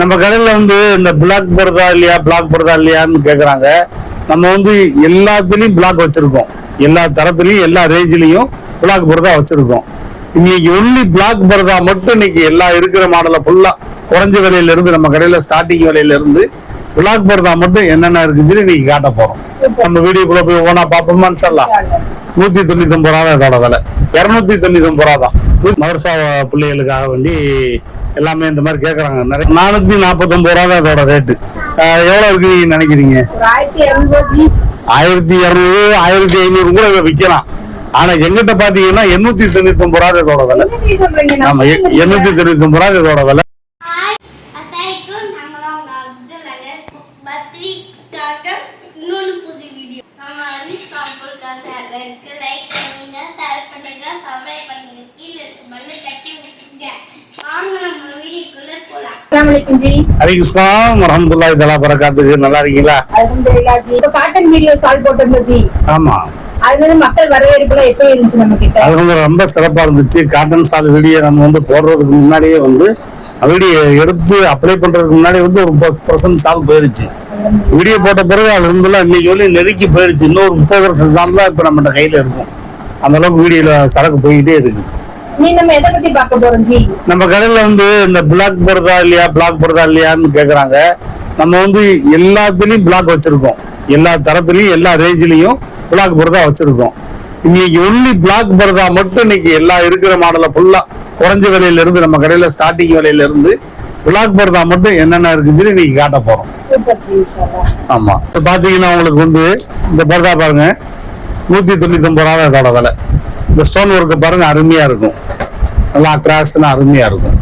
நம்ம கடையில வந்து இந்த பிளாக் போடுறதா இல்லையா பிளாக் போடுறதா இல்லையான்னு கேக்குறாங்க. நம்ம வந்து எல்லாத்துலயும் பிளாக் வச்சிருக்கோம். எல்லா தரத்துலயும் எல்லா ரேஞ்சிலையும் பிளாக் போடுறதா வச்சிருக்கோம். இன்னைக்கு ஒன்லி பிளாக் போடுறதா மட்டும் இன்னைக்கு எல்லா இருக்கிற மாடல ஃபுல்லா குறைஞ்ச விலையில இருந்து நம்ம கடையில ஸ்டார்டிங் விலையில இருந்து பிளாக் போடுறதா மட்டும் என்னென்ன இருக்குன்னு சொல்லி இன்னைக்கு காட்ட போறோம். நம்ம வீடியோக்குள்ள போய் ஓனா பாப்போமான்னு சொல்லலாம் நூத்தி தொண்ணூத்தி ஒன்பது ரூபா தான் இதோட விலை. இருநூத்தி தொண்ணூத்தி ஒன்பது ரூபா தான் மதரசா பிள்ளைகளுக்காக வேண்டி எல்லாமே இந்த மாதிரி கேக்குறாங்க. நிறைய நானூத்தி நாற்பத்தி ஒன்பது ரூபா தான் இதோட ரேட்டு எவ்வளவு இருக்கு நீங்க நினைக்கிறீங்க? ஆயிரத்தி இருநூறு ஆயிரத்தி ஐநூறு கூட இதை விற்கலாம் ஆனா எங்கிட்ட பாத்தீங்கன்னா எண்ணூத்தி தொண்ணூத்தி ஒன்பது ரூபா இதோட விலை. ஆமா எண்ணூத்தி தொண்ணூத்தி ஒன்பது ரூபா இதோட விலை. அலிகுஸ்லாம் வரமத்துல்லாஹி தலா பரக்காத்துக்கு நல்லா இருக்கீங்களா? ஜி. இப்ப வீடியோ ஜி. ஆமா. அது வந்து ரொம்ப சிறப்பா இருந்துச்சு. காட்டன் சால் வீடியோ நம்ம வந்து போடுறதுக்கு முன்னாடியே வந்து வீடியோ எடுத்து அப்ளை பண்றதுக்கு முன்னாடி வந்து ஒரு பர்சன்ட் சால் போயிருச்சு. வீடியோ போட்ட பிறகு அது வந்து இன்னைக்கு சொல்லி நெருக்கி போயிருச்சு. இன்னொரு முப்பது பர்சன்ட் சால் தான் இப்ப நம்ம கையில இருக்கும். அந்த அளவுக்கு வீடியோல சரக்கு போயிட்டே இருக்கு நீ நம்ம கடையில வந்து இந்த பிளாக் போடுறதா இல்லையா பிளாக் போடுறதா இல்லையான்னு கேக்குறாங்க. நம்ம வந்து எல்லாத்துலயும் பிளாக் வச்சிருக்கோம். எல்லா தரத்துலயும் எல்லா ரேஞ்சிலையும் பிளாக் போடுறதா வச்சிருக்கோம். இன்னைக்கு ஒன்லி பிளாக் போடுறதா மட்டும் இன்னைக்கு எல்லா இருக்கிற மாடல ஃபுல்லா குறைஞ்ச விலையில இருந்து நம்ம கடையில ஸ்டார்டிங் விலையில இருந்து பிளாக் போடுறதா மட்டும் என்னென்ன இருக்குன்னு சொல்லி இன்னைக்கு காட்ட போறோம். ஆமா. இப்ப பாத்தீங்கன்னா உங்களுக்கு வந்து இந்த பர்தா பாருங்க. நூத்தி தொண்ணூத்தி ஒன்பது ரூபா இதோட விலை. இந்த ஸ்டோன் ஒர்க்கு பாருங்க அருமையா இருக்கும். நல்லா கிராஸ்னா அருமையா இருக்கும்.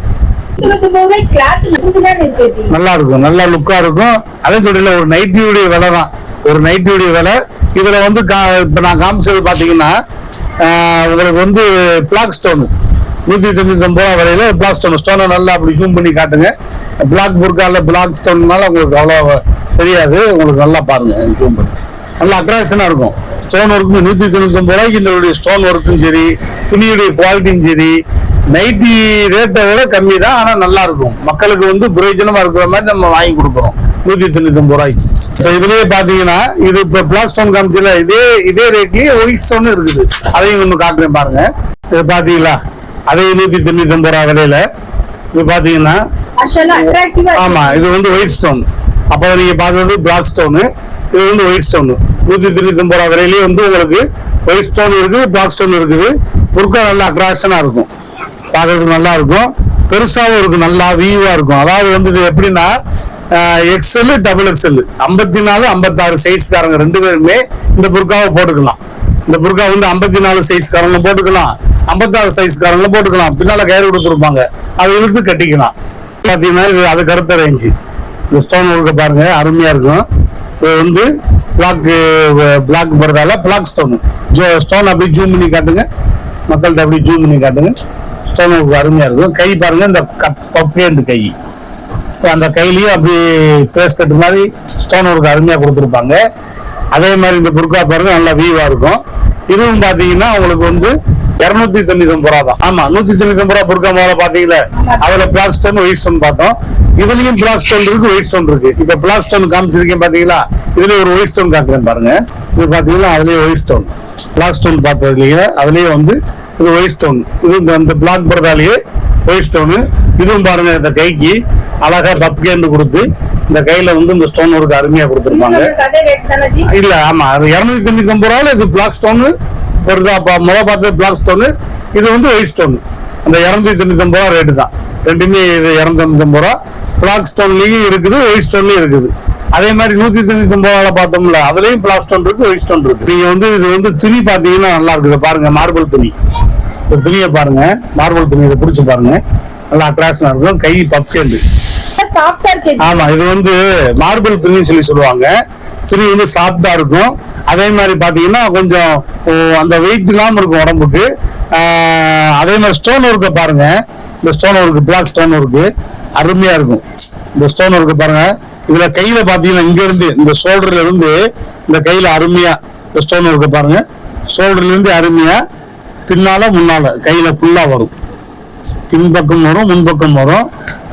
நல்லா இருக்கும் நல்லா லுக்கா இருக்கும். அதே சொல்லில ஒரு நைட்டியுடைய விலை தான். ஒரு நைட்டியுடைய விலை. இதுல வந்து இப்ப நான் காமிச்சது பாத்தீங்கன்னா உங்களுக்கு வந்து பிளாக் ஸ்டோன் நூத்தி தொண்ணூத்தி ஒன்பது ரூபா விலையில பிளாக் ஸ்டோன் ஸ்டோனை நல்லா அப்படி ஜூம் பண்ணி காட்டுங்க. பிளாக் புர்கால பிளாக் ஸ்டோன்னால உங்களுக்கு அவ்வளோ தெரியாது. உங்களுக்கு நல்லா பாருங்க ஜூம் பண்ணி. நல்லா அட்ராக்ஷனா இருக்கும். ஸ்டோன் ஒர்க்கு நூத்தி தொண்ணூத்தி ஒன்பது ரூபாய்க்கு இந்த ஸ்டோன் ஒர்க்கும் சரி துணியுடைய குவாலிட்டியும் சரி நைட்டி ரேட்டை விட கம்மி தான் ஆனா நல்லா இருக்கும். மக்களுக்கு வந்து பிரயோஜனமா இருக்கிற மாதிரி நம்ம வாங்கி கொடுக்குறோம். நூத்தி தொண்ணூத்தி ஒன்பது ரூபாய்க்கு இப்போ இதுலயே பாத்தீங்கன்னா இது இப்ப பிளாக் ஸ்டோன் காமிச்சல இதே இதே ரேட்லயே ஒயிட் ஸ்டோன் இருக்குது. அதையும் ஒண்ணு காட்டுறேன் பாருங்க. இது பாத்தீங்களா? அதே நூத்தி தொண்ணூத்தி ஒன்பது ரூபா விலையில இது பாத்தீங்கன்னா ஆக்சுவலா அட்ராக்டிவா ஆமா இது வந்து ஒயிட் ஸ்டோன் அப்போ நீங்க பார்த்தது பிளாக் ஸ்டோனு இது வந்து ஒயிட் ஸ்டோன் நூத்தி தொண்ணூத்தி ஒன்பது ரூபா விலையிலேயே வந்து உங்களுக்கு ஒயிட் ஸ்டோன் இருக்குது பிளாக் ஸ்டோன் இருக்குது. புர்கா நல்லா அட்ராக்ஷனா இருக்கும். பார்க்கறதுக்கு நல்லா இருக்கும். பெருசாகவும் இருக்கும் நல்லா வியூவா இருக்கும். அதாவது வந்து இது எப்படின்னா எக்ஸ்எல் டபுள் எக்ஸ்எல் ஐம்பத்தி நாலு ஐம்பத்தாறு சைஸ்காரங்க ரெண்டு பேருமே இந்த புர்காவை போட்டுக்கலாம். இந்த புர்கா வந்து ஐம்பத்தி நாலு சைஸ்காரங்க போட்டுக்கலாம். ஐம்பத்தாறு சைஸ்காரங்க போட்டுக்கலாம். பின்னால கயிறு கொடுத்துருப்பாங்க. அதை இழுத்து கட்டிக்கலாம். பார்த்தீங்கன்னா இது அதுக்கு அடுத்த ரேஞ்சு இந்த ஸ்டோன் ஒர்க்கை பாருங்க அருமையா இருக்கும். இது வந்து பிளாக் பிளாக் போகிறதால பிளாக் ஸ்டோனு ஜோ ஸ்டோன் அப்படியே ஜூம் பண்ணி காட்டுங்க. மக்கள்கிட்ட அப்படியே ஜூம் பண்ணி காட்டுங்க. ஸ்டோன் அருமையாக இருக்கும். கை பாருங்கள் இந்த பப்பேண்டு கை. இப்போ அந்த கையிலையும் அப்படி பேஸ் கட்டு மாதிரி ஸ்டோன் ஒர்க் அருமையாக கொடுத்துருப்பாங்க. அதே மாதிரி இந்த புர்கா பாருங்க நல்லா வீவாக இருக்கும். இதுவும் பார்த்தீங்கன்னா உங்களுக்கு வந்து இருநூத்தி தொண்ணூத்தி ஒன்பது ரூபா தான். ஆமா நூத்தி தொண்ணூத்தி ஒன்பது ரூபா புர்கா முதல்ல பாத்தீங்களா? அதுல பிளாக் ஸ்டோன் ஒயிட் ஸ்டோன் பார்த்தோம். இதுலயும் பிளாக் ஸ்டோன் இருக்கு ஒயிட் ஸ்டோன் இருக்கு. இப்ப பிளாக் ஸ்டோன் காமிச்சிருக்கேன் பாத்தீங்களா? இதுல ஒரு ஒயிட் ஸ்டோன் காட்டுறேன் பாருங்க. இது பாத்தீங்கன்னா அதுலயே ஒயிட் ஸ்டோன் பிளாக் ஸ்டோன் பார்த்ததுலயே அதுலயே வந்து இது ஒயிட் ஸ்டோன் இது இந்த- பிளாக் பரதாலேயே ஒயிட் ஸ்டோனு இதுவும் பாருங்க இந்த கைக்கு அழகா பப்கேன்னு கொடுத்து இந்த கையில வந்து இந்த ஸ்டோன் ஒர்க் அருமையா கொடுத்துருப்பாங்க. இல்ல ஆமா அது இருநூத்தி தொண்ணூத்தி ஒன்பது ரூபாயில இது பிளாக் ஸ்டோனு பெருதா பா- முத பார்த்தது பிளாக் ஸ்டோனு இது வந்து ஒயிட் ஸ்டோனு அந்த இரநூத்தி தொண்ணூத்தம்பது ரூபா ரேட்டு தான். ரெண்டுமே இது இரநூத்தி தொண்ணூத்தி ரூபா. பிளாக் ஸ்டோன்லயும் இருக்குது ஒயிட் ஸ்டோன்லேயும் இருக்குது. அதே மாதிரி நூத்தி தொண்ணூத்தி ஒன்பது ரூபாய் பார்த்தோம்ல அதுலயும் பிளாக் ஸ்டோன் இருக்கு ஒயிட் ஸ்டோன் இருக்கு. நீங்க வந்து இது வந்து துணி பாத்தீங்கன்னா நல்லா இருக்குது. பாருங்க மார்பிள் துணி. இந்த துணியை பாருங்க மார்பிள் துணி இதை பிடிச்சி பாருங்க. நல்லா அட்ராக்ஷனா இருக்கும். கை பப்கேண்டு ஆமா இது வந்து மார்பிள் துணின்னு சொல்லி சொல்லுவாங்க. துணி வந்து சாஃப்டா இருக்கும். அதே மாதிரி பாத்தீங்கன்னா கொஞ்சம் அந்த வெயிட் இல்லாம இருக்கும் உடம்புக்கு. அதே மாதிரி ஸ்டோன் ஒர்க்கை பாருங்க. இந்த stone work black stone work அருமையா இருக்கும். இந்த ஸ்டோன் ஒர்க்கை பாருங்க. இதுல கையில பாத்தீங்கன்னா இங்க இருந்து இந்த ஷோல்டர்ல இருந்து இந்த கையில அருமையா இந்த ஸ்டோன் ஒர்க்கை பாருங்க. ஷோல்டர்ல இருந்து அருமையா பின்னால முன்னால கையில ஃபுல்லா வரும். பின்பக்கம் வரும் முன்பக்கம் வரும்.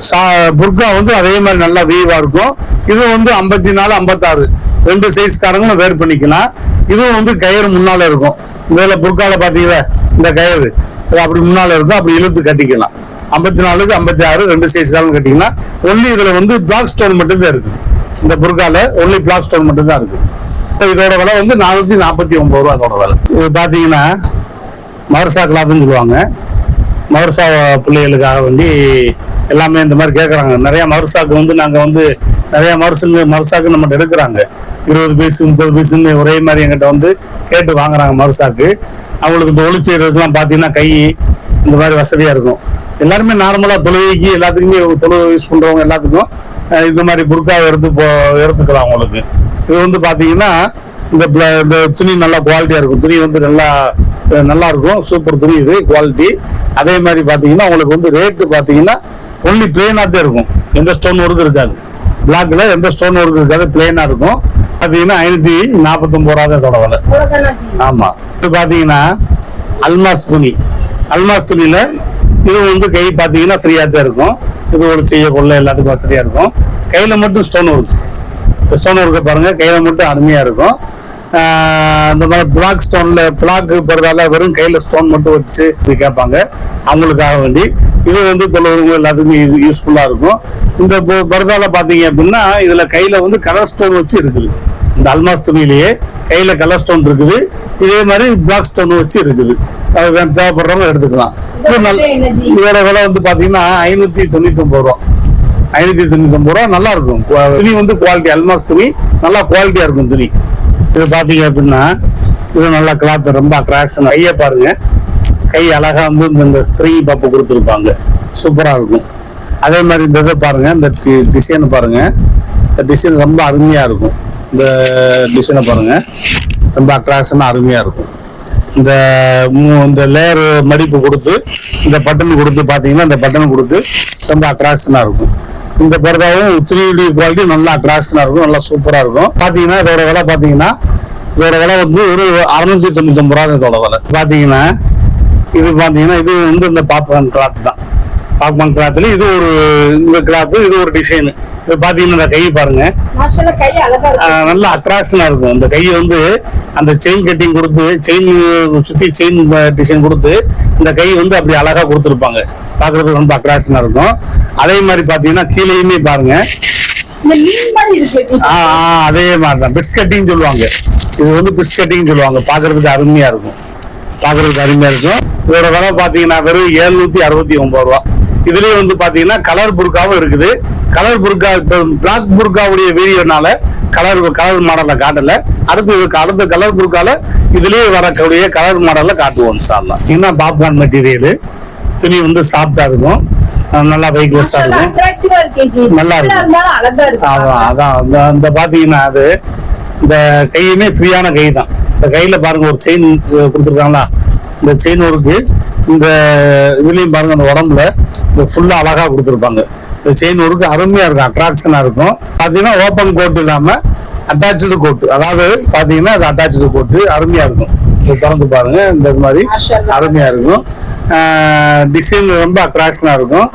சா புர்கா வந்து அதே மாதிரி நல்லா வீவா இருக்கும். இது வந்து ஐம்பத்தி நாலு ஐம்பத்தாறு. ரெண்டு சைஸ்காரங்களும் வேர் பண்ணிக்கலாம். இதுவும் வந்து கயிறு முன்னால இருக்கும். இதில் புர்காவில் பார்த்தீங்களா இந்த கயிறு. அது அப்படி முன்னால இருக்கும். அப்படி இழுத்து கட்டிக்கலாம். ஐம்பத்தி நாலுக்கு ஐம்பத்தி ஆறு ரெண்டு சைஸ்காரங்களும் கட்டிக்கலாம். ஒன்லி இதில் வந்து பிளாக் ஸ்டோன் மட்டும்தான் இருக்குது. இந்த புர்காவில் ஒன்லி பிளாக் ஸ்டோன் மட்டும்தான் இருக்குது. இப்போ இதோட விலை வந்து நானூற்றி நாற்பத்தி ஒன்பது ரூபா அதோட விலை. இது பார்த்தீங்கன்னா மர்சா கிளாத்னு சொல்லுவாங்க. மதர்சா பிள்ளைகளுக்காக வேண்டி எல்லாமே இந்த மாதிரி கேட்குறாங்க நிறையா மதர்சாக்கு வந்து நாங்கள் வந்து நிறையா மதர்சுங்க மதர்சாக்கு நம்மகிட்ட எடுக்கிறாங்க. இருபது பீஸு முப்பது பீஸுன்னு ஒரே மாதிரி எங்கிட்ட வந்து கேட்டு வாங்குறாங்க மதர்சாக்கு அவங்களுக்கு இந்த ஒளி செய்யறதுக்கெல்லாம் பார்த்தீங்கன்னா கை இந்த மாதிரி வசதியாக இருக்கும். எல்லாருமே நார்மலாக தொழுகைக்கு எல்லாத்துக்குமே தொழு யூஸ் பண்ணுறவங்க எல்லாத்துக்கும் இந்த மாதிரி புர்காவை எடுத்து போ எடுத்துக்கலாம் அவங்களுக்கு. இது வந்து பார்த்தீங்கன்னா இந்த இந்த துணி நல்லா குவாலிட்டியாக இருக்கும். துணி வந்து நல்லா நல்லா இருக்கும் சூப்பர் துணி இது குவாலிட்டி அதே மாதிரி பார்த்தீங்கன்னா உங்களுக்கு வந்து ரேட்டு பார்த்தீங்கன்னா ஒன்லி பிளெயினாக தான் இருக்கும். எந்த ஸ்டோன் ஒர்க் இருக்காது. பிளாக்ல எந்த ஸ்டோன் ஒர்க் இருக்காது பிளெயினாக இருக்கும். பார்த்தீங்கன்னா ஐநூற்றி நாற்பத்தொம்பது ரூபா தான் தொடவலை ஆமாம் இது பார்த்தீங்கன்னா அல்மாஸ் துணி. அல்மாஸ் துணியில் இது வந்து கை பார்த்தீங்கன்னா ஃப்ரீயாக தான் இருக்கும். இது ஒரு செய்ய கொள்ள எல்லாத்துக்கும் வசதியாக இருக்கும். கையில் மட்டும் ஸ்டோன் ஒர்க் ஸ்டோன் ஒர்க்கை பாருங்கள் கையில் மட்டும் அருமையாக இருக்கும். இந்த மாதிரி பிளாக் ஸ்டோன்ல பிளாக் போறதால வெறும் கையில ஸ்டோன் மட்டும் வச்சு கேட்பாங்க. அவங்களுக்காக வேண்டி. இது வந்து தொழில்வங்க எல்லாத்துக்குமே யூஸ்ஃபுல்லா இருக்கும். இந்த பரதால பாத்தீங்க அப்படின்னா இதுல கையில வந்து கலர் ஸ்டோன் வச்சு இருக்குது. இந்த அல்மாஸ் துணியிலேயே கையில கலர் ஸ்டோன் இருக்குது. இதே மாதிரி பிளாக் ஸ்டோன் வச்சு இருக்குது. அது தேவைப்படுறவங்க எடுத்துக்கலாம். இது? இதோட விலை வந்து பாத்தீங்கன்னா ஐநூத்தி தொண்ணூத்தி ஒன்பது ரூபா. ஐநூத்தி தொண்ணூத்தி ஒன்பது ரூபா நல்லா இருக்கும். துணி வந்து குவாலிட்டி அல்மாஸ் துணி. நல்லா குவாலிட்டியா இருக்கும் துணி. இது பாத்தீங்க அப்படின்னா இது நல்லா கிளாத் ரொம்ப அட்ராக்ஷன் கையை பாருங்க. கை அழகா வந்து இந்த- இந்த ஸ்ப்ரிங் பப்பு கொடுத்துருப்பாங்க. சூப்பரா இருக்கும். அதே மாதிரி இந்த இதை பாருங்க. இந்த டிசைன் பாருங்க. இந்த டிசைன் ரொம்ப அருமையா இருக்கும். இந்த டிசைனை பாருங்க. ரொம்ப அட்ராக்ஷனா அருமையா இருக்கும். இந்த மூ- இந்த லேயர் மடிப்பு கொடுத்து இந்த பட்டன் கொடுத்து பாத்தீங்கன்னா இந்த பட்டன் கொடுத்து ரொம்ப அட்ராக்ஷனா இருக்கும். இந்த பர்தாவும் த்ரீ டி குவாலிட்டி நல்லா அட்ராக்ஷனாக இருக்கும் நல்லா சூப்பராக இருக்கும். பார்த்தீங்கன்னா இதோட விலை பார்த்தீங்கன்னா இதோட விலை வந்து ஒரு அறுநூத்தி தொண்ணூத்தொம்பது ரூபா இதோட விலை. பார்த்தீங்கன்னா இது பார்த்தீங்கன்னா இது வந்து இந்த பாப்கார்ன் கிளாத் தான். பாப்கார்ன் கிளாத்ல இது ஒரு இந்த கிளாத் இது ஒரு டிசைன் இது பாத்தீங்கன்னா இந்த கை பாருங்க நல்ல அட்ராக்ஷனா இருக்கும். இந்த கை வந்து அந்த செயின் கட்டிங் கொடுத்து செயின் சுத்தி செயின் டிசைன் கொடுத்து இந்த கை வந்து அப்படி அழகா கொடுத்துருப்பாங்க. பாக்குறதுக்கு ரொம்ப அட்ராக்ஷனா இருக்கும். அதே மாதிரி பாத்தீங்கன்னா கீழேயுமே பாருங்க. அதே மாதிரி தான் பிஸ்கட்டிங் சொல்லுவாங்க. இது வந்து பிஸ்கட்டிங் சொல்லுவாங்க. பாக்குறதுக்கு அருமையா இருக்கும். பாக்குறதுக்கு அருமையா இருக்கும். இதோட விலை பாத்தீங்கன்னா வெறும் எழுநூத்தி அறுபத்தி ஒன்பது ரூபா. இதுலயே வந்து பாத்தீங்கன்னா கலர் புர்காவும் இருக்குது. கலர் புர்கா இப்போ பிளாக் புர்காவுடைய வீடியோனால கலர் கலர் மாடல்ல காட்டல. அடுத்து அடுத்த கலர் புர்கால இதுலயே வரக்கூடிய கலர் மாடல்ல காட்டுவோம் சார்லாம் என்ன பாப்கார்ன் மெட்டீரியல் துணி வந்து சாஃப்டா இருக்கும். நல்லா வெயிட்லெஸ்ஸா இருக்கும். நல்லா சிம்பிளா இருக்கு. இருந்தாலும் அழகா இருக்கு அதான் அதான் அந்த அந்த பாத்தீங்கன்னா அது இந்த கையுமே ஃப்ரீயான கை தான் இந்த கையில பாருங்க ஒரு செயின் கொடுத்துருக்காங்களா? இந்த செயின் ஒர்க்கு. இந்த இதுலயும் பாருங்க அந்த உடம்புல இந்த ஃபுல்லா அழகா கொடுத்துருப்பாங்க. இந்த செயின் ஒர்க்கு அருமையா இருக்கும் அட்ராக்ஷனா இருக்கும். பாத்தீங்கன்னா ஓப்பன் கோட் இல்லாம அட்டாச்சு கோட் அதாவது பாத்தீங்கன்னா அது அட்டாச்சு கோட் அருமையா இருக்கும். இதை திறந்து பாருங்க இந்த இது மாதிரி மாஷால்லா. அருமையா இருக்கும். டிசைன் ரொம்ப அட்ராக்ஷனா இருக்கும்.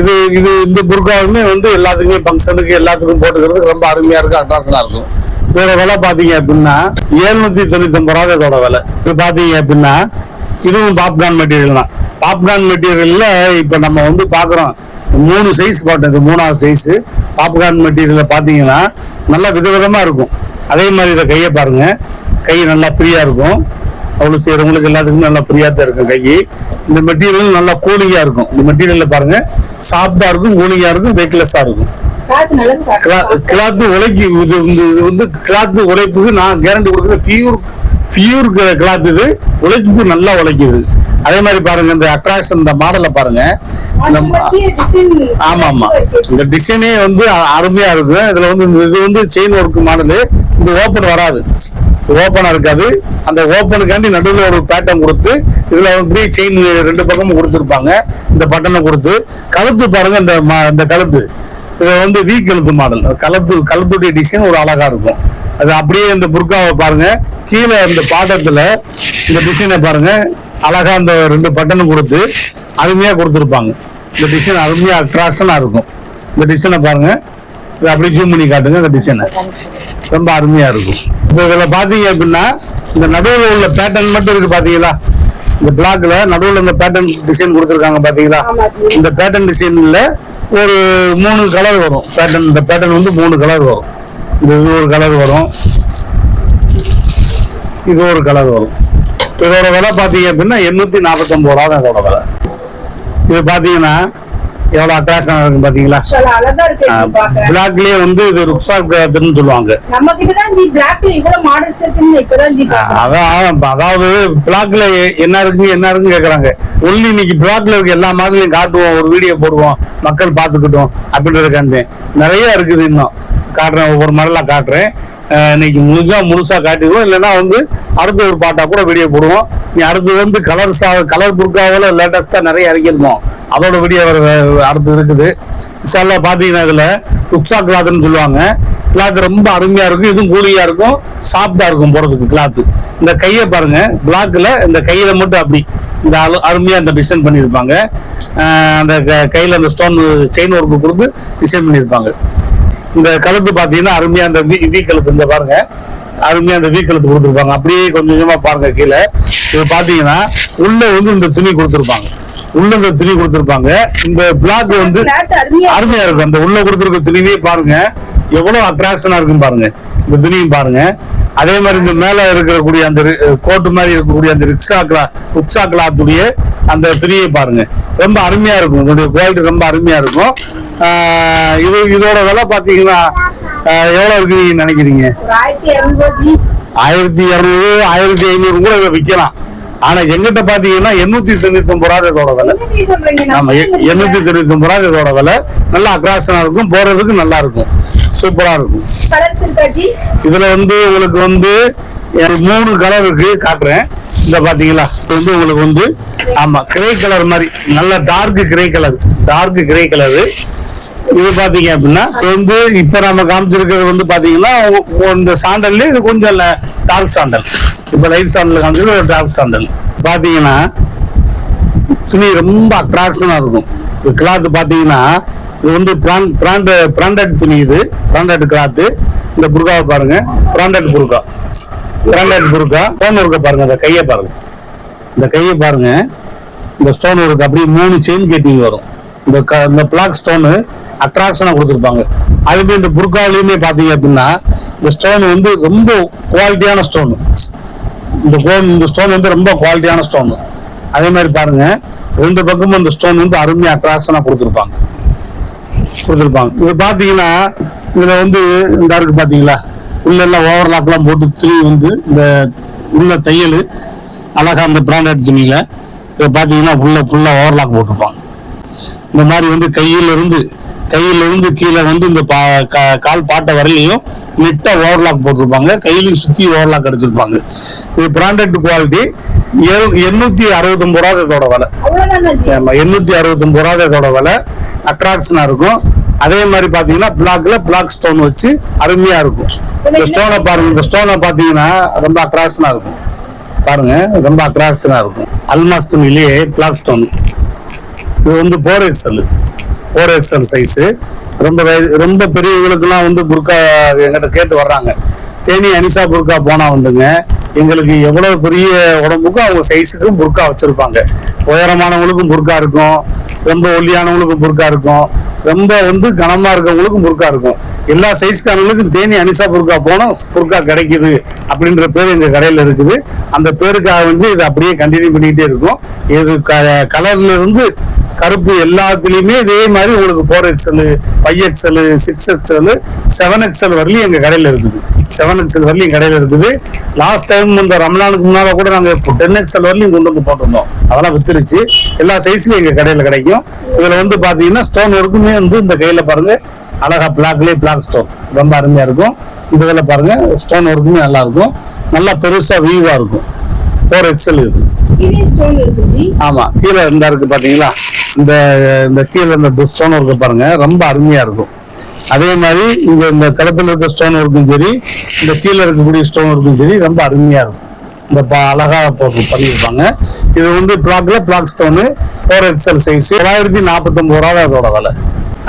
இது இது இந்த புர்காவுமே வந்து எல்லாத்துக்குமே ஃபங்க்ஷனுக்கு எல்லாத்துக்கும் போட்டுக்கிறதுக்கு ரொம்ப அருமையா இருக்கும் அட்ராக்ஷனா இருக்கும். இதோட விலை பாத்தீங்க அப்படின்னா எழுநூத்தி தொண்ணூத்தி ஒன்பது ரூபா இதோட விலை. இது பாத்தீங்க அப்படின்னா இதுவும் பாப்கார்ன் மெட்டீரியல் தான். பாப்கார்ன் மெட்டீரியல்ல இப்ப நம்ம வந்து பாக்குறோம். மூணு சைஸ் போட்டது மூணாவது சைஸ் பாப்கார்ன் மெட்டீரியல்ல பாத்தீங்கன்னா நல்லா விதவிதமா இருக்கும். அதே மாதிரி இதை கையை பாருங்க. கை நல்லா ஃப்ரீயா இருக்கும். அவ்வளோ செய்யறவங்களுக்கு எல்லாத்துக்குமே நல்லா ஃப்ரீயா தான் இருக்கும் கை. இந்த மெட்டீரியல் நல்லா கூலிங்கா இருக்கும். இந்த மெட்டீரியல்ல பாருங்க. சாஃப்டா இருக்கும் கூலிங்கா இருக்கும் வெயிட்லெஸ்ஸா இருக்கும். காத்து நல்லா சாப்பிட்டு கிளாத் உழைக்கு இது வந்து கிளாத் உழைப்புக்கு நான் கேரண்டி கொடுக்குறேன். ஃபியூர் ஃபியூர் கிளாத் இது உழைப்புக்கு நல்லா உழைக்குது. அதே மாதிரி பாருங்க இந்த அட்ராக்ஷன் இந்த மாடலை பாருங்க. ஆமா ஆமா இந்த டிசைனே வந்து அருமையா இருக்கும் இதுல வந்து இது வந்து செயின் ஒர்க் மாடலு இந்த ஓப்பன் வராது. ஓப்பனா இருக்காது. அந்த ஓப்பனுக்காண்டி நடுவில் ஒரு பேட்டர்ன் கொடுத்து இதுல இப்படி செயின் ரெண்டு பக்கமும் கொடுத்துருப்பாங்க. இந்த பட்டனை கொடுத்து. கழுத்து பாருங்க இந்த இந்த கழுத்து. இது வந்து வி கழுத்து மாடல் கழுத்து கழுத்துடைய டிசைன் ஒரு அழகா இருக்கும். அது அப்படியே இந்த புர்காவை பாருங்க. கீழே இந்த பாட்டத்துல இந்த டிசைனை பாருங்க. அழகா அந்த ரெண்டு பட்டனும் கொடுத்து அருமையா கொடுத்துருப்பாங்க. இந்த டிசைன் அருமையா அட்ராக்ஷனா இருக்கும். இந்த டிசைனை பாருங்க. இது அப்படியே ஜூம் பண்ணி காட்டுங்க இந்த டிசைனை ரொம்ப அருமையா இருக்கும். இப்போ இதுல பாத்தீங்க அப்படின்னா இந்த நடுவில் உள்ள பேட்டர்ன் மட்டும் இருக்கு பாத்தீங்களா இந்த பிளாக்ல நடுவில் இந்த பேட்டர்ன் டிசைன் கொடுத்துருக்காங்க பாத்தீங்களா ஜி இந்த பேட்டர்ன் டிசைன்ல ஒரு மூணு கலர் வரும். பேட்டர்ன் இந்த பேட்டர்ன் வந்து மூணு கலர் வரும். இந்த இது ஒரு கலர் வரும். இது ஒரு கலர் வரும். இதோட விலை பார்த்தீங்க அப்படின்னா எண்ணூற்றி நாற்பத்தொம்பது ரூபா தான் இதோட விலை. இது பார்த்தீங்கன்னா எவ்வளோ அட்ராக்ஷன் இருக்கும் பார்த்தீங்களா மாஷால்லா, அழகா இருக்கு பாக்க பிளாக்லயே வந்து இது ருக்ஸா கிராத்னு சொல்லுவாங்க. நம்ம கிட்ட தான் ஜி பிளாக்ல இவ்வளவு மாடல்ஸ் இருக்குன்னு இப்பதான் ஜி பாக்குறேன். அதான் அதாவது பிளாக்ல என்ன இருக்கு என்ன இருக்குன்னு கேக்குறாங்க. ஒன்லி இன்னைக்கு பிளாக்ல இருக்க எல்லா மாடலையும் காட்டுவோம் ஒரு வீடியோ போடுவோம் மக்கள் பார்த்துக்கிட்டோம் அப்படின்றதுக்காண்டி. நிறைய இருக்குது இன்னும். காட்டுறேன் ஒவ்வொரு மாடலா காட்டுறேன். இன்னைக்கு முழுசா முழுசா காட்டிடுவோம். இல்லைன்னா வந்து அடுத்த ஒரு பாட்டா கூட வீடியோ போடுவோம். நீ அடுத்து வந்து கலர்ஸா கலர் புர்காவில் லேட்டஸ்டா நிறைய இறக்கியிருக்கோம் அதோட வீடியோ அடுத்து இருக்குது. சில பாத்தீங்கன்னா இதுல ருக்ஸா கிளாத்னு சொல்லுவாங்க. கிளாத் ரொம்ப அருமையா இருக்கும். இதுவும் கூலியா இருக்கும். சாஃப்டா இருக்கும் போறதுக்கு கிளாத் இந்த கையை பாருங்க. பிளாக்ல இந்த கையில மட்டும் அப்படி இந்த அரு அருமையா இந்த டிசைன் பண்ணியிருப்பாங்க. அந்த க- கையில அந்த ஸ்டோன் செயின் ஒர்க் கொடுத்து டிசைன் பண்ணியிருப்பாங்க. இந்த கழுத்து பாத்தீங்கன்னா அருமையா அந்த வி வி கழுத்து இந்த பாருங்க. அருமையா அந்த வி கழுத்து கொடுத்துருப்பாங்க. அப்படியே கொஞ்சம் கொஞ்சமா பாருங்க கீழே. இது பாத்தீங்கன்னா உள்ள வந்து இந்த துணி கொடுத்துருப்பாங்க. உள்ள இந்த துணி கொடுத்துருப்பாங்க. இந்த பிளாக் வந்து அருமையா இருக்கும் அந்த உள்ள கொடுத்துருக்க துணியே பாருங்க. எவ்வளவு அட்ராக்ஷனா இருக்கும் பாருங்க. இந்த துணியும் பாருங்க. அதே மாதிரி இந்த மேல இருக்கக்கூடிய அந்த கோட்டு மாதிரி இருக்கக்கூடிய அந்த ரிக்ஷா கிளா ரிக்ஷா கிளாத்துடைய அந்த துணியை பாருங்க. ரொம்ப அருமையா இருக்கும். இதோடைய குவாலிட்டி ரொம்ப அருமையா இருக்கும். இது இதோட விலை பாத்தீங்கன்னா ஆஹ் எவ்வளவு இருக்கு நீங்க நினைக்கிறீங்க? ஆயிரத்தி இருநூறு ஆயிரத்தி ஐநூறு கூட இதை விற்கலாம். ஆனா எங்கிட்ட பாத்தீங்கன்னா எண்ணூத்தி தொண்ணூத்தி ஒன்பது ரூபா இதோட விலை. ஆமா எண்ணூத்தி தொண்ணூத்தி ஒன்பது ரூபா இதோட விலை. நல்லா அட்ராக்ஷனா இருக்கும் போறதுக்கு நல்லா இருக்கும். சூப்பரா இருக்கும். இதுல வந்து உங்களுக்கு வந்து மூணு கலர் இருக்கு காட்டுறேன். இந்த பாத்தீங்களா இது வந்து உங்களுக்கு வந்து ஆமா கிரே கலர் மாதிரி. நல்ல dark grey colour dark grey colour இது பாத்தீங்க அப்படின்னா இது வந்து இப்ப நம்ம காமிச்சிருக்கிறது வந்து பாத்தீங்கன்னா இந்த சாண்டல்ல இது கொஞ்சம் டார்க் சாண்டல் இப்ப லைட் சாண்டல் காமிச்சது ஒரு டார்க் சாண்டல் பாத்தீங்கன்னா துணி ரொம்ப அட்ராக்ஷனா இருக்கும். இது கிளாத் பாத்தீங்கன்னா இது வந்து பிராண்ட் பிராண்டட் துணி இது. பிராண்டட் கிளாத் இந்த புர்காவை பாருங்க. பிராண்டட் புர்கா. பிராண்டட் புர்கா. ஸ்டோன் ஒர்க்கை பாருங்க. இந்த கையை பாருங்க. இந்த கையை பாருங்க. இந்த ஸ்டோன் ஒர்க் அப்படியே மூணு செயின் கேட்டிங் வரும். இந்த க- இந்த பிளாக் ஸ்டோனு அட்ராக்ஷனாக கொடுத்துருப்பாங்க. அதுமாதிரி இந்த புர்காவிலையுமே பார்த்தீங்க அப்படின்னா இந்த ஸ்டோன் வந்து ரொம்ப குவாலிட்டியான ஸ்டோனு இந்த கோன் இந்த ஸ்டோன் வந்து ரொம்ப குவாலிட்டியான ஸ்டோனு அதே மாதிரி பாருங்க ரெண்டு பக்கமும் இந்த ஸ்டோன் வந்து அருமையாக அட்ராக்ஷனாக கொடுத்துருப்பாங்க. கொடுத்துருப்பாங்க. இது பார்த்தீங்கன்னா இதில் வந்து இந்த இருக்கு பார்த்தீங்களா? உள்ள எல்லாம் ஓவர்லாக்லாம் போட்டு துணி வந்து இந்த உள்ள தையல் அழகாக அந்த பிராண்டட் துணியில் இதை பார்த்தீங்கன்னா உள்ள ஃபுல்லாக ஓவர்லாக் போட்டிருப்பாங்க. இந்த மாதிரி வந்து கையில இருந்து கையில இருந்து கீழே வந்து இந்த பா- கால் பாட்டை வரலையும் நெட்டா ஓவர்லாக் போட்டிருப்பாங்க. கையிலையும் சுத்தி ஓவர்லாக் அடிச்சிருப்பாங்க. இது பிராண்டட் குவாலிட்டி எண்ணூத்தி அறுபத்தொன்பது ரூபா இதோட விலை. ஆமா எண்ணூத்தி அறுபத்தொன்பது ரூபா இதோட விலை. அட்ராக்ஷனா இருக்கும். அதே மாதிரி பாத்தீங்கன்னா பிளாக்ல பிளாக் ஸ்டோன் வச்சு அருமையா இருக்கும். இந்த ஸ்டோனை பாருங்க. இந்த ஸ்டோனை பாத்தீங்கன்னா ரொம்ப அட்ராக்ஷனா இருக்கும். பாருங்க ரொம்ப அட்ராக்ஷனா இருக்கும். அல்மாஸ் துணிலேயே பிளாக் ஸ்டோன் இது வந்து four XL four XL size ரொம்ப ரொம்ப பெரியவங்களுக்குலாம் வந்து புர்கா எங்கிட்ட கேட்டு வர்றாங்க. தேனி அனிஷா புர்கா போனால் வந்துங்க எங்களுக்கு எவ்வளவு பெரிய உடம்புக்கும் அவங்க சைஸுக்கும் புர்கா வச்சுருப்பாங்க. உயரமானவங்களுக்கும் புர்கா இருக்கும் ரொம்ப ஒல்லியானவங்களுக்கும் புர்கா இருக்கும் ரொம்ப வந்து கனமாக இருக்கவங்களுக்கும் புர்கா இருக்கும். எல்லா சைஸ்காரங்களுக்கும் தேனி அனிஷா புர்கா போனால் புர்கா கிடைக்குது அப்படின்ற பேர் எங்கள் கடையில் இருக்குது. அந்த பேருக்காக வந்து இது அப்படியே கண்டினியூ பண்ணிக்கிட்டே இருக்கும். இது க இருந்து கருப்பு எல்லாத்துலயுமே இதே மாதிரி உங்களுக்கு four XL five XL six XL seven XL வரலையும் எங்க கடையில இருக்குது. செவன் எக்ஸல் வரலையும் கடையில இருக்குது. லாஸ்ட் டைம் இந்த ரம்லானுக்கு முன்னால கூட நாங்க டென் எக்ஸல் வரலையும் கொண்டு வந்து போட்டிருந்தோம். அதெல்லாம் வித்துருச்சு. எல்லா சைஸ்லயும் எங்க கடையில கிடைக்கும். இதுல வந்து பாத்தீங்கன்னா ஸ்டோன் ஒர்க்குமே வந்து இந்த கையில பாருங்க. அழகா பிளாக்லேயே பிளாக் ஸ்டோன் ரொம்ப அருமையா இருக்கும். இந்த இதில் பாருங்க ஸ்டோன் ஒர்க்குமே நல்லா இருக்கும். நல்லா பெருசா வியூவா இருக்கும். ஃபோர் எக்ஸல் இது. ஆமா கீழே இந்த இருக்கு பாத்தீங்களா? இந்த இந்த கீழே இந்த ஸ்டோன் ஒர்க்கு பாருங்க ரொம்ப அருமையா இருக்கும். அதே மாதிரி இங்க இந்த கழுத்துல இருக்க ஸ்டோன் ஒர்க்கும் சரி இந்த கீழே இருக்கக்கூடிய ஸ்டோன் ஒர்க்கும் சரி ரொம்ப அருமையா இருக்கும். இந்த அழகா போட்டு பண்ணியிருப்பாங்க. இது வந்து பிளாக்ல black stone four XL size தொள்ளாயிரத்தி நாற்பத்தொம்பது ரூபா தான் அதோட விலை.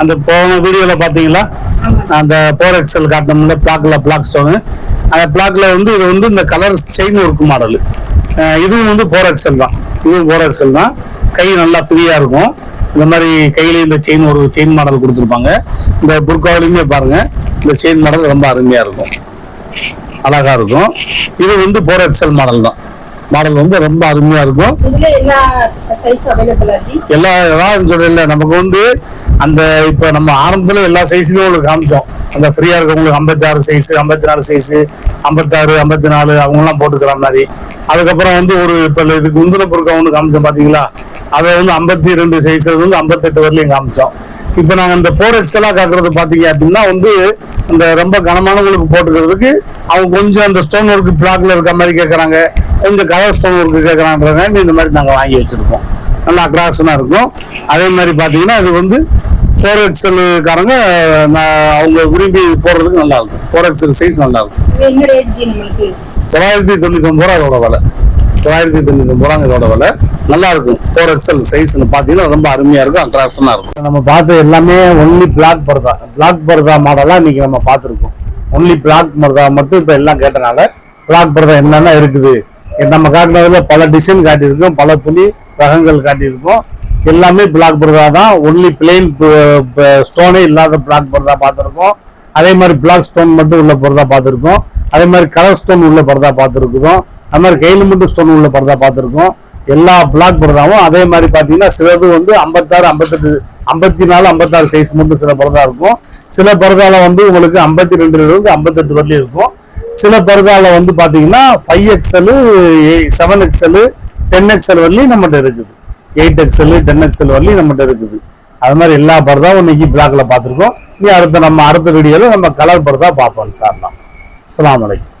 அந்த போன வீடியோவில் பார்த்தீங்களா அந்த ஃபோர் எக்ஸல் காட்டினோம்ல பிளாக்ல பிளாக் ஸ்டோனு அந்த பிளாக்ல வந்து இது வந்து இந்த கலர் செயின் ஒர்க் மாடல் இதுவும் வந்து ஃபோர் எக்ஸல் தான். இதுவும் ஃபோர் எக்ஸல் தான். கை நல்லா ஃப்ரீயாக இருக்கும். இந்த மாதிரி கையில இந்த செயின் ஒரு செயின் மாடல் கொடுத்துருப்பாங்க. இந்த புர்காவிலையுமே பாருங்க இந்த செயின் மாடல் ரொம்ப அருமையா இருக்கும். அழகா இருக்கும். இது வந்து ஃபோர் எக்ஸல் மாடல் தான். மாடல் வந்து ரொம்ப அருமையா இருக்கும். எல்லா ஏதாவது சொல்லல நமக்கு வந்து அந்த இப்ப நம்ம ஆரம்பத்துல எல்லா சைஸ்லயும் உங்களுக்கு காமிச்சோம். அந்த ஃப்ரீயா இருக்கவங்களுக்கு ஐம்பத்தி ஆறு சைஸ் ஐம்பத்தி நாலு சைஸ் ஐம்பத்தாறு ஐம்பத்தி நாலு அவங்க எல்லாம் போட்டுக்கிற மாதிரி. அதுக்கப்புறம் வந்து ஒரு இப்ப இதுக்கு முந்தின பொருட்கள் ஒன்று காமிச்சோம் பாத்தீங்களா? அதை வந்து ஐம்பத்தி ரெண்டு சைஸில் இருந்து ஐம்பத்தெட்டு வரலையும் காமிச்சோம். இப்ப நாங்க இந்த போர் எக்ஸலா காக்குறது பாத்தீங்க அப்படின்னா வந்து இந்த ரொம்ப கனமானவங்களுக்கு போட்டுக்கிறதுக்கு அவங்க கொஞ்சம் அந்த ஸ்டோன் ஒர்க் பிளாக்ல இருக்க மாதிரி கேட்கறாங்க கொஞ்சம் கலர் ஸ்டோன் ஒர்க் கேட்கறாங்க இந்த மாதிரி நாங்க வாங்கி வச்சிருக்கோம். நல்லா அட்ராக்ஷனாக இருக்கும். அதே மாதிரி பார்த்தீங்கன்னா இது வந்து ஃபோர் எக்ஸலுக்காரங்க அவங்க விரும்பி போடுறதுக்கு நல்லா இருக்கும் ஃபோர் எக்ஸல் சைஸ் நல்லா இருக்கும் தொள்ளாயிரத்தி தொண்ணூத்தி ஒன்பது ரூபா அதோட விலை. தொள்ளாயிரத்தி தொண்ணூத்தி ஒன்பது ரூபாங்க இதோட விலை. நல்லா இருக்கும் ஃபோர் எக்ஸல் சைஸ்னு பார்த்தீங்கன்னா ரொம்ப அருமையா இருக்கும் அட்ராக்ஷனாக இருக்கும். நம்ம பார்த்த எல்லாமே ஒன்லி பிளாக் பர்தா பிளாக் பர்தா மாடலாக இன்னைக்கு நம்ம பார்த்துருக்கோம். ஒன்லி பிளாக் பர்தா மட்டும் இப்போ எல்லாம் கேட்டனால பிளாக் பர்தா என்னென்ன இருக்குது? நம்ம காட்டினதில் பல டிசைன் காட்டியிருக்கோம் பல துணி ரகங்கள் காட்டியிருக்கோம். எல்லாமே பிளாக் பர்தா தான். ஒன்லி பிளெயின் ஸ்டோனே இல்லாத பிளாக் பர்தா பார்த்துருக்கோம். அதே மாதிரி பிளாக் ஸ்டோன் மட்டும் உள்ள பர்தா பார்த்துருக்கோம். அதே மாதிரி கலர் ஸ்டோன் உள்ள பர்தா பார்த்துருக்குதோம். அது மாதிரி கையில் மட்டும் ஸ்டோன் உள்ள பர்தா பார்த்துருக்கோம். எல்லா பிளாக் பர்தாவும் அதே மாதிரி பார்த்தீங்கன்னா சிலது வந்து ஐம்பத்தாறு ஐம்பத்தெட்டு ஐம்பத்தி நாலு ஐம்பத்தாறு சைஸ் மட்டும் சில பர்தா இருக்கும். சில பர்தாவில் வந்து உங்களுக்கு ஐம்பத்தி ரெண்டுலேருந்து ஐம்பத்தெட்டு வரலையும் இருக்கும். சில பர்தால வந்து பார்த்தீங்கன்னா five XL seven XL ten XL வரலையும் நம்மகிட்ட இருக்குது. எயிட் எக்ஸலு டென் எக்ஸல் வரலையும் நம்மகிட்ட இருக்குது. அது மாதிரி எல்லா பர்தாவும் இன்னைக்கு பிளாக்ல பார்த்துருக்கோம். நீ அடுத்த நம்ம அடுத்த வீடியோவில் நம்ம கலர் பர்தா பார்ப்போம் சார் அஸ்ஸலாமு அலைக்கும்.